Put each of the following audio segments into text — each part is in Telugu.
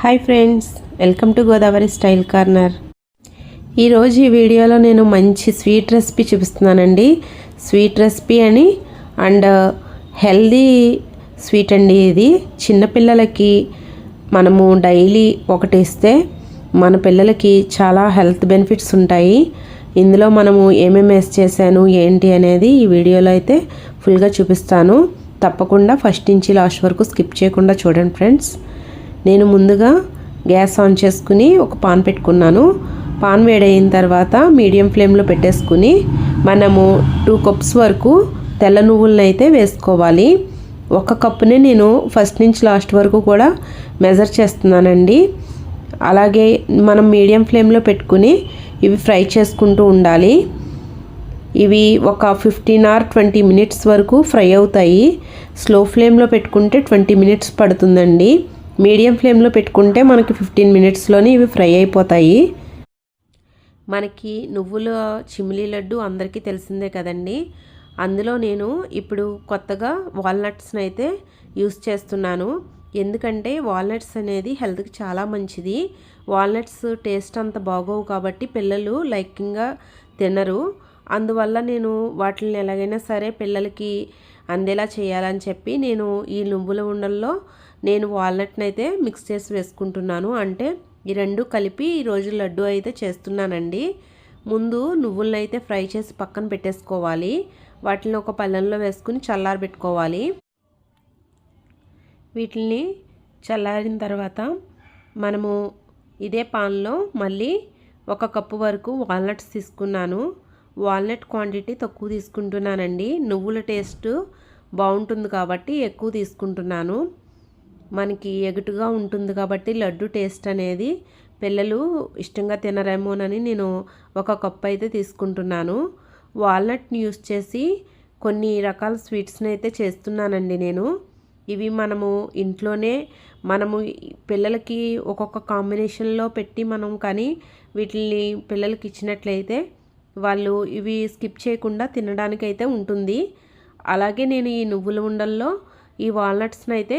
Hi friends welcome to Godavari style corner ఈరోజు ఈ వీడియోలో నేను మంచి స్వీట్ రెసిపీ చూపిస్తున్నానండి. స్వీట్ రెసిపీ అని అండ్ హెల్దీ స్వీట్ అండి ఇది. చిన్నపిల్లలకి మనము డైలీ ఒకటి ఇస్తే మన పిల్లలకి చాలా హెల్త్ బెనిఫిట్స్ ఉంటాయి. ఇందులో మనము ఏమేమి వేస్ట్ చేశాను ఏంటి అనేది ఈ వీడియోలో అయితే ఫుల్గా చూపిస్తాను. తప్పకుండా ఫస్ట్ నుంచి లాస్ట్ వరకు స్కిప్ చేయకుండా చూడండి ఫ్రెండ్స్ నేను ముందుగా గ్యాస్ ఆన్ చేసుకుని ఒక పాన్ పెట్టుకున్నాను. పాన్ వేడైన తర్వాత మీడియం ఫ్లేమ్లో పెట్టేసుకుని మనము టూ కప్స్ వరకు తెల్ల నువ్వులను అయితే వేసుకోవాలి. ఒక కప్ని నేను ఫస్ట్ నుంచి లాస్ట్ వరకు కూడా మెజర్ చేస్తున్నానండి. అలాగే మనం మీడియం ఫ్లేమ్లో పెట్టుకుని ఇవి ఫ్రై చేసుకుంటూ ఉండాలి. ఇవి ఒక ఫిఫ్టీన్ ఆర్ ట్వంటీ మినిట్స్ వరకు ఫ్రై అవుతాయి. స్లో ఫ్లేమ్లో పెట్టుకుంటే ట్వంటీ మినిట్స్ పడుతుందండి. మీడియం ఫ్లేమ్లో పెట్టుకుంటే మనకి ఫిఫ్టీన్ మినిట్స్లోనే ఇవి ఫ్రై అయిపోతాయి. మనకి నువ్వుల చిమిలీ లడ్డు అందరికీ తెలిసిందే కదండి. అందులో నేను ఇప్పుడు కొత్తగా వాల్నట్స్ని అయితే యూస్ చేస్తున్నాను. ఎందుకంటే వాల్నట్స్ అనేది హెల్త్కి చాలా మంచిది. వాల్నట్స్ టేస్ట్ అంత బాగోవు కాబట్టి పిల్లలు లైకింగ్గా తినరు. అందువల్ల నేను వాటిని ఎలాగైనా సరే పిల్లలకి అందేలా చేయాలని చెప్పి నేను ఈ నువ్వుల ఉండల్లో నేను వాల్నట్ని అయితే మిక్స్ చేసి వేసుకుంటున్నాను. అంటే ఈ రెండు కలిపి ఈరోజు లడ్డు అయితే చేస్తున్నానండి. ముందు నువ్వులను అయితే ఫ్రై చేసి పక్కన పెట్టేసుకోవాలి. వాటిని ఒక పళ్ళెంలో వేసుకుని చల్లారబెట్టుకోవాలి వీటిని చల్లారిన తర్వాత మనము ఇదే పాన్లో మళ్ళీ ఒక కప్పు వరకు వాల్నట్స్ తీసుకున్నాను. వాల్నట్ క్వాంటిటీ తక్కువ తీసుకుంటున్నానండి. నువ్వుల టేస్ట్ బాగుంటుంది కాబట్టి ఎక్కువ తీసుకుంటున్నాను. మనకి ఎగుటుగా ఉంటుంది కాబట్టి లడ్డు టేస్ట్ అనేది పిల్లలు ఇష్టంగా తినరేమోనని నేను ఒక కప్ అయితే తీసుకుంటున్నాను. వాల్నట్ని యూస్ చేసి కొన్ని రకాల స్వీట్స్ని అయితే చేస్తున్నానండి నేను. ఇవి మనము ఇంట్లోనే మనము పిల్లలకి ఒక్కొక్క కాంబినేషన్లో పెట్టి మనం కానీ వీటిని పిల్లలకి ఇచ్చినట్లయితే వాళ్ళు ఇవి స్కిప్ చేయకుండా తినడానికి అయితే ఉంటుంది. అలాగే నేను ఈ నువ్వుల ఉండల్లో ఈ వాల్నట్స్ని అయితే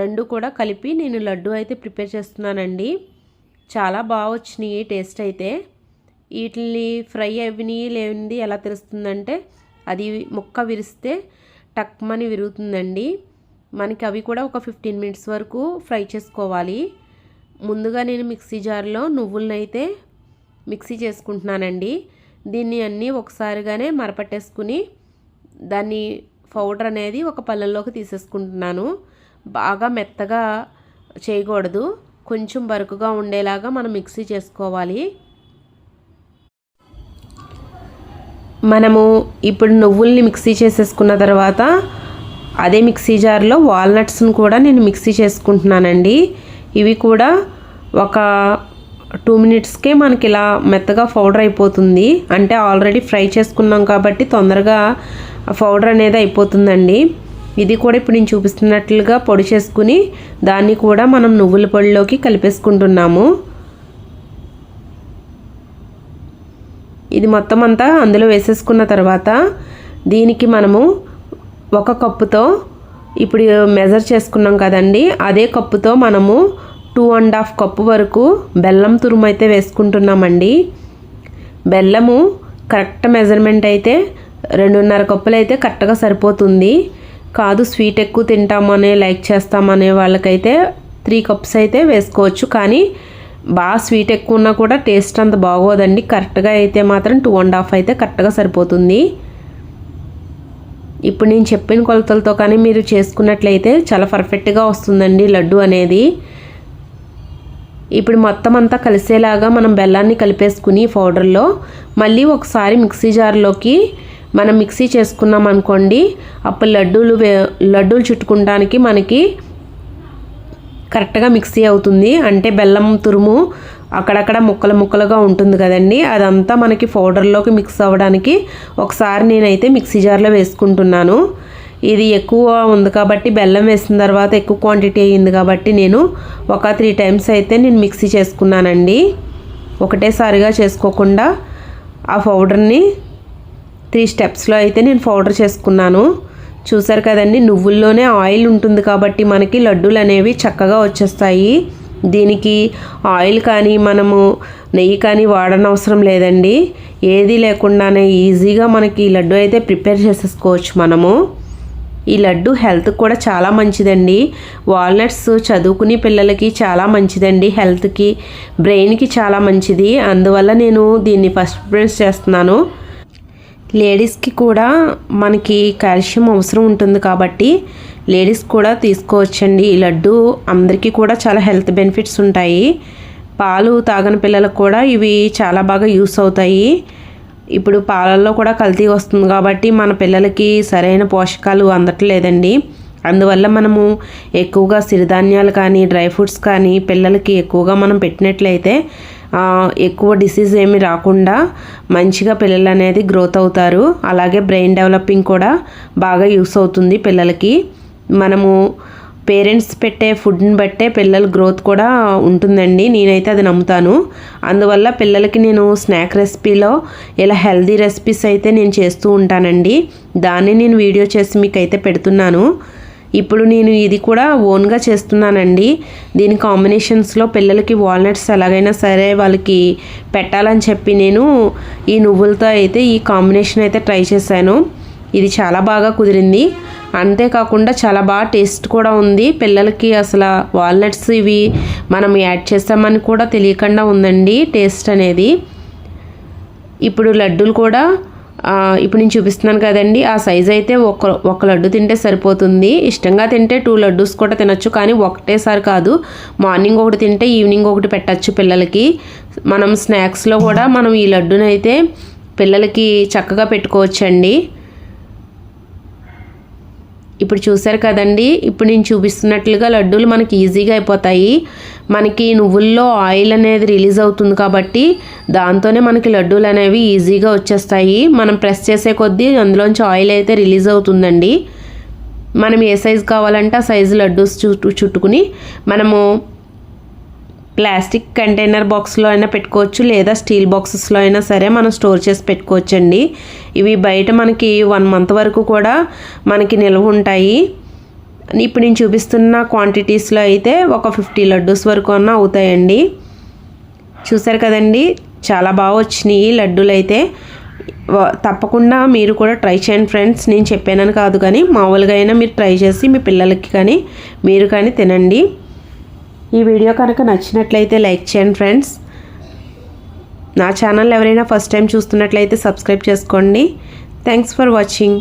రెండు కూడా కలిపి నేను లడ్డు అయితే ప్రిపేర్ చేస్తున్నానండి. చాలా బాగా వచ్చినాయి టేస్ట్ అయితే. వీటిని ఫ్రై అవినాయి లేనిది ఎలా తెలుస్తుందంటే అది ముక్క విరిస్తే టక్మని విరుగుతుందండి. మనకి అవి కూడా ఒక ఫిఫ్టీన్ మినిట్స్ వరకు ఫ్రై చేసుకోవాలి. ముందుగా నేను మిక్సీ జార్లో నువ్వులనైతే అయితే మిక్సీ చేసుకుంటున్నానండి. దీన్ని అన్నీ ఒకసారిగానే మరపట్టేసుకుని దాన్ని పౌడర్ అనేది ఒక పళ్ళల్లోకి తీసేసుకుంటున్నాను. బాగా మెత్తగా చేయకూడదు. కొంచెం బరుకుగా ఉండేలాగా మనం మిక్సీ చేసుకోవాలి. మనము ఇప్పుడు నువ్వుల్ని మిక్సీ చేసేసుకున్న తర్వాత అదే మిక్సీ జార్లో వాల్నట్స్ని కూడా నేను మిక్సీ చేసుకుంటున్నానండి. ఇవి కూడా ఒక టూ మినిట్స్కే మనకి ఇలా మెత్తగా పౌడర్ అయిపోతుంది. అంటే ఆల్రెడీ ఫ్రై చేసుకున్నాం కాబట్టి తొందరగా పౌడర్ అనేది అయిపోతుందండి. ఇది కూడా ఇప్పుడు నేను చూపిస్తున్నట్లుగా పొడి చేసుకుని దాన్ని కూడా మనం నువ్వుల పొడిలోకి కలిపేసుకుంటున్నాము. ఇది మొత్తం అంతా అందులో వేసేసుకున్న తర్వాత దీనికి మనము ఒక కప్పుతో ఇప్పుడు మెజర్ చేసుకున్నాం కదండి అదే కప్పుతో మనము టూ అండ్ హాఫ్ కప్పు వరకు బెల్లం తురుము అయితే వేసుకుంటున్నామండి. బెల్లము కరెక్ట్ మెజర్మెంట్ అయితే రెండున్నర కప్పులు అయితే కరెక్ట్గా సరిపోతుంది. కాదు స్వీట్ ఎక్కువ తింటామనే లైక్ చేస్తామనే వాళ్ళకైతే త్రీ కప్స్ అయితే వేసుకోవచ్చు. కానీ బాగా స్వీట్ ఎక్కువ ఉన్నా కూడా టేస్ట్ అంత బాగోదండి. కరెక్ట్గా అయితే మాత్రం టూ అండ్ హాఫ్ అయితే కరెక్ట్గా సరిపోతుంది. ఇప్పుడు నేను చెప్పిన కొలతలతో కానీ మీరు చేసుకున్నట్లయితే చాలా పర్ఫెక్ట్గా వస్తుందండి లడ్డు అనేది. ఇప్పుడు మొత్తం అంతా కలిసేలాగా మనం బెల్లాన్ని కలిపేసుకుని పౌడర్లో మళ్ళీ ఒకసారి మిక్సీ జార్లోకి మనం మిక్సీ చేసుకున్నాం అనుకోండి అప్పుడు లడ్డూలు లడ్డూలు చుట్టుకుంటానికి మనకి కరెక్ట్గా మిక్సీ అవుతుంది. అంటే బెల్లం తురుము అక్కడక్కడ ముక్కలు ముక్కలుగా ఉంటుంది కదండి. అదంతా మనకి పౌడర్లోకి మిక్స్ అవ్వడానికి ఒకసారి నేనైతే మిక్సీ జార్లో వేసుకుంటున్నాను. ఇది ఎక్కువ ఉంది కాబట్టి బెల్లం వేసిన తర్వాత ఎక్కువ క్వాంటిటీ అయ్యింది కాబట్టి నేను ఒక త్రీ టైమ్స్ అయితే నేను మిక్సీ చేసుకున్నానండి. ఒకటేసారిగా చేసుకోకుండా ఆ పౌడర్ని త్రీ స్టెప్స్లో అయితే నేను పౌడర్ చేసుకున్నాను. చూసారు కదండి నువ్వుల్లోనే ఆయిల్ ఉంటుంది కాబట్టి మనకి లడ్డూలు అనేవి చక్కగా వచ్చేస్తాయి. దీనికి ఆయిల్ కానీ మనము నెయ్యి కానీ వాడనవసరం లేదండి. ఏది లేకుండానే ఈజీగా మనకి లడ్డు అయితే ప్రిపేర్ చేసేసుకోవచ్చు మనము. ఈ లడ్డు హెల్త్ కూడా చాలా మంచిదండి. వాల్నట్స్ చదువుకునే పిల్లలకి చాలా మంచిదండి హెల్త్కి బ్రెయిన్కి చాలా మంచిది. అందువల్ల నేను దీన్ని ఫస్ట్ ప్రిఫరెన్స్ చేస్తున్నాను. లేడీస్కి కూడా మనకి కాల్షియం అవసరం ఉంటుంది కాబట్టి లేడీస్ కూడా తీసుకోవచ్చండి. ఈ లడ్డు అందరికీ కూడా చాలా హెల్త్ బెనిఫిట్స్ ఉంటాయి. పాలు తాగని పిల్లలకు కూడా ఇవి చాలా బాగా యూస్ అవుతాయి. ఇప్పుడు పాలల్లో కూడా కల్తీ వస్తుంది కాబట్టి మన పిల్లలకి సరైన పోషకాలు అందట్లేదండి. అందువల్ల మనము ఎక్కువగా సిరిధాన్యాలు కానీ డ్రై ఫ్రూట్స్ కానీ పిల్లలకి ఎక్కువగా మనం పెట్టినట్లయితే ఎక్కువ డిసీజ్ ఏమి రాకుండా మంచిగా పిల్లలు అనేది గ్రోత్ అవుతారు. అలాగే బ్రెయిన్ డెవలపింగ్ కూడా బాగా యూస్ అవుతుంది పిల్లలకి. మనము పేరెంట్స్ పెట్టే ఫుడ్ని బట్టే పిల్లల గ్రోత్ కూడా ఉంటుందండి. నేనైతే అది నమ్ముతాను. అందువల్ల పిల్లలకి నేను స్నాక్ రెసిపీలో ఇలా హెల్దీ రెసిపీస్ అయితే నేను చేస్తూ ఉంటానండి. దాన్ని నేను వీడియో చేసి మీకు అయితే పెడుతున్నాను. ఇప్పుడు నేను ఇది కూడా ఓన్గా చేస్తున్నానండి. దీని కాంబినేషన్స్లో పిల్లలకి వాల్నట్స్ ఎలాగైనా సరే వాళ్ళకి పెట్టాలని చెప్పి నేను ఈ నువ్వులతో అయితే ఈ కాంబినేషన్ అయితే ట్రై చేశాను. ఇది చాలా బాగా కుదిరింది. అంతేకాకుండా చాలా బాగా టేస్ట్ కూడా ఉంది. పిల్లలకి అసలు వాల్నట్స్ ఇవి మనం యాడ్ చేస్తామని కూడా తెలియకుండా ఉందండి టేస్ట్ అనేది. ఇప్పుడు లడ్డూలు కూడా ఇప్పుడు నేను చూపిస్తున్నాను కదండి. ఆ సైజ్ అయితే ఒక ఒక లడ్డు తింటే సరిపోతుంది. ఇష్టంగా తింటే టూ లడ్డూస్ కూడా తినచ్చు కానీ ఒకటేసారి కాదు. మార్నింగ్ ఒకటి తింటే ఈవినింగ్ ఒకటి పెట్టచ్చు పిల్లలకి. మనం స్నాక్స్లో కూడా మనం ఈ లడ్డునైతే అయితే పిల్లలకి చక్కగా పెట్టుకోవచ్చండి. ఇప్పుడు చూసారు కదండి. ఇప్పుడు నేను చూపిస్తున్నట్లుగా లడ్డూలు మనకి ఈజీగా అయిపోతాయి. మనకి నువ్వుల్లో ఆయిల్ అనేది రిలీజ్ అవుతుంది కాబట్టి దాంతోనే మనకి లడ్డూలు అనేవి ఈజీగా వచ్చేస్తాయి. మనం ప్రెస్ చేసే కొద్దీ అందులోంచి ఆయిల్ అయితే రిలీజ్ అవుతుందండి. మనం ఏ సైజు కావాలంటే ఆ సైజు లడ్డూస్ చుట్టు చుట్టుకుని మనము ప్లాస్టిక్ కంటైనర్ బాక్స్లో అయినా పెట్టుకోవచ్చు లేదా స్టీల్ బాక్సెస్లో అయినా సరే మనం స్టోర్ చేసి పెట్టుకోవచ్చండి. ఇవి బయట మనకి వన్ మంత్ వరకు కూడా మనకి నిల్వ ఉంటాయి. ఇప్పుడు నేను చూపిస్తున్న క్వాంటిటీస్లో అయితే ఒక ఫిఫ్టీ లడ్డూస్ వరకు అన్న అవుతాయండి. చూసారు కదండి చాలా బాగా వచ్చినాయి లడ్డూలు అయితే తప్పకుండా మీరు కూడా ట్రై చేయండి ఫ్రెండ్స్ నేను చెప్పానని కాదు కానీ మామూలుగా అయినా మీరు ట్రై చేసి మీ పిల్లలకి కానీ మీరు కానీ తినండి. ఈ వీడియో కనుక నచ్చినట్లయితే లైక్ చేయండి ఫ్రెండ్స్ నా ఛానల్ ఎవరైనా ఫస్ట్ టైం చూస్తున్నట్లయితే సబ్స్క్రైబ్ చేసుకోండి. Thanks for watching